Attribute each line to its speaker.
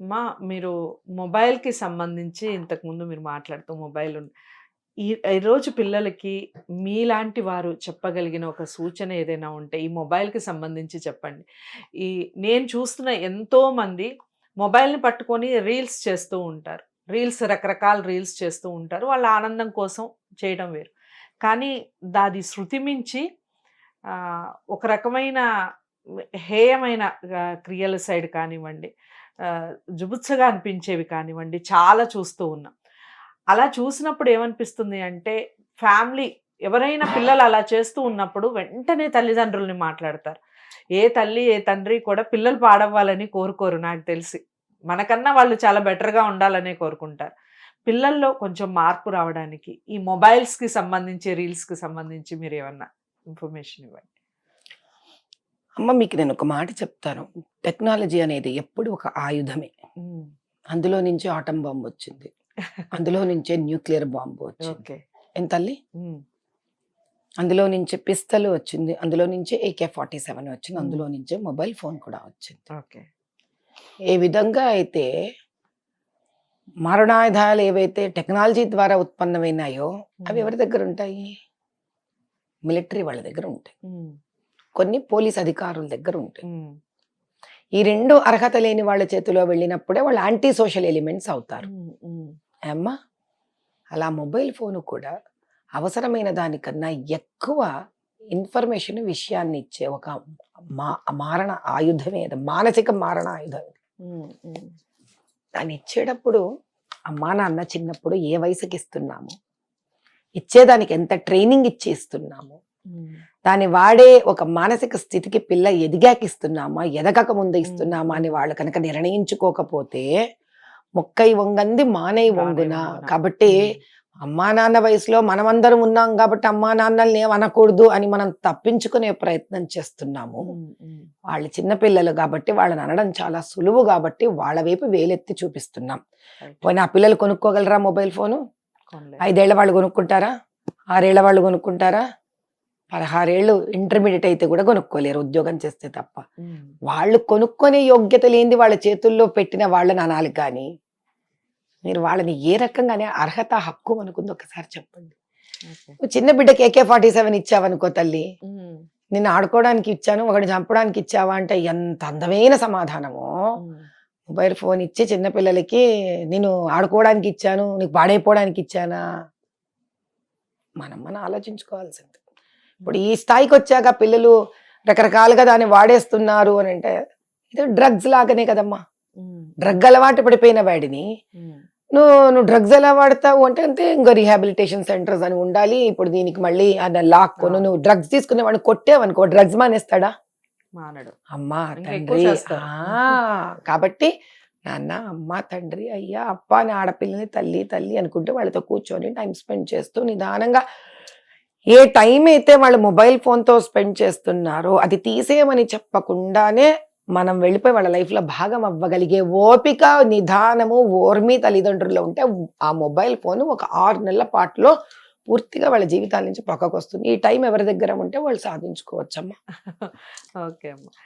Speaker 1: మా మీరు మొబైల్‌కి సంబంధించి ఇంతకుముందు మీరు మాట్లాడుతూ మొబైల్ ఈ ఈరోజు పిల్లలకి మీలాంటి వారు చెప్పగలిగిన ఒక సూచన ఏదైనా ఉంటే ఈ మొబైల్‌కి సంబంధించి చెప్పండి. ఈ నేను చూస్తున్న ఎంతోమంది మొబైల్‌ని పట్టుకొని రీల్స్ చేస్తూ ఉంటారు. రీల్స్ రకరకాల రీల్స్ చేస్తూ ఉంటారు. వాళ్ళ ఆనందం కోసం చేయడం వేరు. కానీ దాది శృతి మించి ఒక రకమైన హేయమైన క్రియల సైడ్ కానివ్వండి, జుబుత్సగా అనిపించేవి కానివ్వండి చాలా చూస్తూ ఉన్నాం. అలా చూసినప్పుడు ఏమనిపిస్తుంది అంటే ఫ్యామిలీ ఎవరైనా పిల్లలు అలా చేస్తూ ఉన్నప్పుడు వెంటనే తల్లిదండ్రుల్ని మాట్లాడతారు. ఏ తల్లి, ఏ తండ్రి కూడా పిల్లలు పాడవ్వాలని కోరుకోరు నాకు తెలిసి. మనకన్నా వాళ్ళు చాలా బెటర్‌గా ఉండాలనే కోరుకుంటారు. పిల్లల్లో కొంచెం మార్పు రావడానికి ఈ మొబైల్స్‌కి సంబంధించి, రీల్స్‌కి సంబంధించి మీరు ఏమన్నా ఇన్ఫర్మేషన్ ఇవ్వండి.
Speaker 2: అమ్మ మీకు నేను ఒక మాట చెప్తాను. టెక్నాలజీ అనేది ఎప్పుడు ఒక ఆయుధమే. అందులో నుంచి ఆటమ్ బాంబ్ వచ్చింది. అందులో నుంచే న్యూక్లియర్ బాంబ్ వచ్చింది.
Speaker 1: ఓకే.
Speaker 2: ఏం తల్లి?
Speaker 1: హ్మ్.
Speaker 2: అందులో నుంచే పిస్తల్ వచ్చింది. అందులో నుంచే ఏకే-47 వచ్చింది.
Speaker 1: హ్మ్.
Speaker 2: అందులో నుంచే మొబైల్ ఫోన్ కూడా వచ్చింది.
Speaker 1: ఓకే.
Speaker 2: ఏ విధంగా అయితే మారణాయుధాలు ఏవైతే టెక్నాలజీ ద్వారా ఉత్పన్నమైనాయో అవి. ఎవరి దగ్గర ఉంటాయి? మిలిటరీ వాళ్ళ దగ్గర ఉంటాయి. కొన్ని పోలీస్ అధికారుల దగ్గర ఉంటాయి. ఈ 2 అర్హత లేని వాళ్ళ చేతిలో వెళ్ళినప్పుడే వాళ్ళు యాంటీ సోషల్ ఎలిమెంట్స్ అవుతారు. అమ్మా అలా మొబైల్ ఫోను కూడా అవసరమైన దానికన్నా ఎక్కువ ఇన్ఫర్మేషన్ విషయాన్ని ఇచ్చే ఒక మా మారణ ఆయుధమే అది. మానసిక మారణ ఆయుధం. దాన్ని ఇచ్చేటప్పుడు అమ్మా నాన్న చిన్నప్పుడు ఏ వయసుకి ఇస్తున్నాము ఇచ్చేదానికి ఎంత ట్రైనింగ్ ఇచ్చి ఇస్తున్నాము
Speaker 1: హ్మ్.
Speaker 2: దాన్ని వాడే ఒక మానసిక స్థితికి పిల్ల ఎదిగాక ఇస్తున్నామా ఎదగక ముందు ఇస్తున్నామా అని వాళ్ళు కనుక నిర్ణయించుకోకపోతే మొక్కై వంగంది మానై వంగున. కాబట్టి. అమ్మా నాన్న వయసులో మనమందరం ఉన్నాం కాబట్టి అమ్మా నాన్నల్ని అనకూడదు అని మనం తప్పించుకునే ప్రయత్నం చేస్తున్నాము. వాళ్ళు చిన్నపిల్లలు కాబట్టి వాళ్ళని అనడం చాలా సులువు కాబట్టి వాళ్ళ వైపు వేలెత్తి చూపిస్తున్నాం. పోనీ ఆ పిల్లలు కొనుక్కోగలరా మొబైల్ ఫోను. ఐదేళ్ళ వాళ్ళు కొనుక్కుంటారా ఆరేళ్ళ వాళ్ళు కొనుక్కుంటారా పదహారేళ్ళు ఇంటర్మీడియట్ అయితే కూడా కొనుక్కోలేరు ఉద్యోగం చేస్తే తప్ప. వాళ్ళు కొనుక్కొనే యోగ్యత లేనిది వాళ్ళ చేతుల్లో పెట్టిన వాళ్ళని అనాలి కానీ మీరు వాళ్ళని ఏ రకంగానే అర్హత హక్కు అనుకుంది ఒకసారి చెప్పండి చిన్న బిడ్డకి ఏకే ఫార్టీ సెవెన్ ఇచ్చావనుకో తల్లి. నిన్ను ఆడుకోవడానికి ఇచ్చాను ఒకటి చంపడానికి ఇచ్చావా అంటే ఎంత అందమైన సమాధానమో. మొబైల్ ఫోన్ ఇచ్చి చిన్నపిల్లలకి నేను ఆడుకోవడానికి ఇచ్చాను నీకు పాడైపోవడానికి ఇచ్చానా మనం మనం ఆలోచించుకోవాల్సింది ఇప్పుడు ఈ స్థాయికి వచ్చాక పిల్లలు రకరకాలుగా దాన్ని వాడేస్తున్నారు అని అంటే ఇది డ్రగ్స్ లాగానే కదమ్మా. డ్రగ్ అలవాటు పడిపోయిన వాడిని. నువ్వు నువ్వు డ్రగ్స్ ఎలా వాడతావు అంటే అంతే ఇంకా రీహాబిలిటేషన్ సెంటర్స్ అని ఉండాలి ఇప్పుడు దీనికి మళ్ళీ అది లాక్కొను. నువ్వు డ్రగ్స్ తీసుకునే వాడిని కొట్టేవనుకో డ్రగ్స్ మానేస్తాడా
Speaker 1: మానడు.
Speaker 2: అమ్మా తండ్రి కాబట్టి నాన్న అమ్మ తండ్రి అయ్యా అప్ప అని ఆడపిల్లని తల్లి తల్లి అనుకుంటూ వాళ్ళతో కూర్చొని టైం స్పెండ్ చేస్తూ నిదానంగా ఏ టైం అయితే వాళ్ళు మొబైల్ ఫోన్తో స్పెండ్ చేస్తున్నారో అది తీసేయమని చెప్పకుండానే మనం వెళ్ళిపోయి వాళ్ళ లైఫ్లో భాగం అవ్వగలిగే ఓపిక నిదానము ఓర్మి తల్లిదండ్రుల్లో ఉంటే ఆ మొబైల్ ఫోన్ ఒక ఆరు నెలల పాటలో పూర్తిగా వాళ్ళ జీవితాల నుంచి పక్కకు వస్తుంది ఈ టైం ఎవరి దగ్గర ఉంటే వాళ్ళు సాధించుకోవచ్చమ్మా.
Speaker 1: ఓకే అమ్మా.